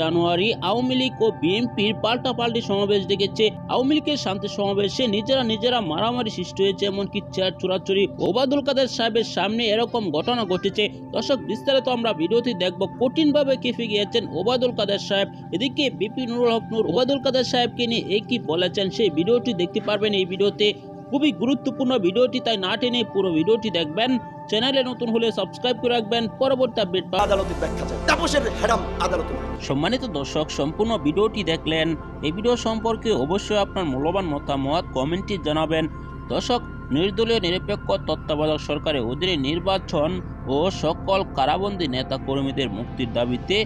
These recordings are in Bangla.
জানুয়ারি আওয়ামী লীগ ও বিএনপির পাল্টাপাল্টি সমাবেশ ডেকেছে। আওয়ামী লীগের শান্তি সমাবেশে নিজেরা নিজেরা মারামারি সৃষ্টি হয়েছে, এমনকি চেয়ার চোরাচুরি। ওবায়দুল কাদের সাহেবের সামনে এরকম ঘটনা ঘটেছে। দর্শক, বিস্তারিত আমরা ভিডিওটি দেখব। কঠিনভাবে কেঁপে গিয়েছেন ওবাদুল কাদের সাহেব। এদিকে বিপি নুরুল হক নুর ওবাদুল কাদের সাহেবকে নিয়ে কি বলেছেন সেই ভিডিওটি দেখতে পারবেন এই ভিডিওতে। খুবই গুরুত্বপূর্ণ ভিডিওটি তাই না টেনে পুরো ভিডিওটি দেখবেন। চ্যানেলে নতুন হলে সাবস্ক্রাইব করে রাখবেন। পরবর্তী আপডেট আদালতের ব্যাখ্যা চাই। তাপসের হ্যাডাম আদালতে। সম্মানিত দর্শক সম্পূর্ণ ভিডিওটি দেখলেন। এই ভিডিও সম্পর্কে অবশ্যই আপনার মূল্যবান মতামত কমেন্টে জানাবেন। দর্শক নির্দলীয় নিরপেক্ষ তত্ত্বাবধায়ক সরকারের অধীনে নির্বাচন ও সকল কারাবন্দী নেতা কর্মীদের মুক্তির দাবিতে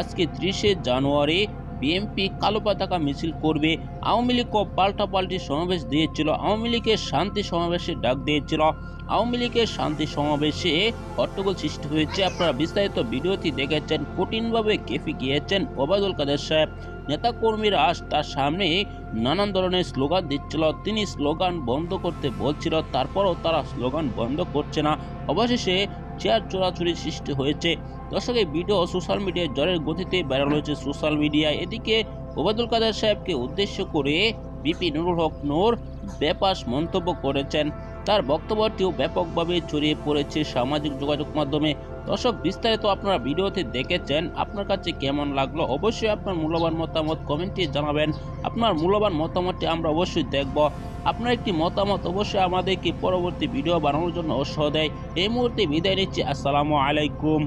আজকে ত্রিশে জানুয়ারি বিএনপি কালো পতাকা মিছিল করবে। আওয়ামী লীগ পাল্টাপাল্টি সমাবেশ দিয়েছিল। আওয়ামী লীগের শান্তি সমাবেশে ডাক দিয়েছিল। আওয়ামী লীগের শান্তি সমাবেশে হট্টগোল সৃষ্টি হয়েছে। আপনারা বিস্তারিত ভিডিওটি দেখেছেন। কঠিনভাবে কেঁপে গিয়েছেন ওবায়দুল কাদের সাহেব। নেতাকর্মীরা তার সামনে নানান ধরনের স্লোগান দিচ্ছিল। তিনি স্লোগান বন্ধ করতে বলছিল, তারপরও তারা স্লোগান বন্ধ করছে না। অবশেষে চেয়ার চোরাচুরির সৃষ্টি হয়েছে। দর্শক, এই ভিডিও সোশ্যাল মিডিয়ায় জ্বরের গতিতে ভাইরাল হয়েছে সোশ্যাল মিডিয়ায়। এদিকে ওবায়দুল কাদের সাহেবকে উদ্দেশ্য করে বিপি নুরুল হক নূর বেপাস মন্তব্য করেছেন। তার বক্তব্যটিও ব্যাপকভাবে ছড়িয়ে পড়েছে সামাজিক যোগাযোগ মাধ্যমে। দর্শক, বিস্তারিত আপনারা ভিডিওতে দেখেছেন। আপনার কাছে কেমন লাগল? অবশ্যই আপনার মূল্যবান মতামত কমেন্টে জানাবেন। আপনার মূল্যবান মতামতটি আমরা অবশ্যই দেখব। আপনার একটি মতামত অবশ্যই আমাদেরকে পরবর্তী ভিডিও বানানোর জন্য উৎসাহ দেয়। এই মুহূর্তে বিদায় নিচ্ছি। আসসালামু আলাইকুম।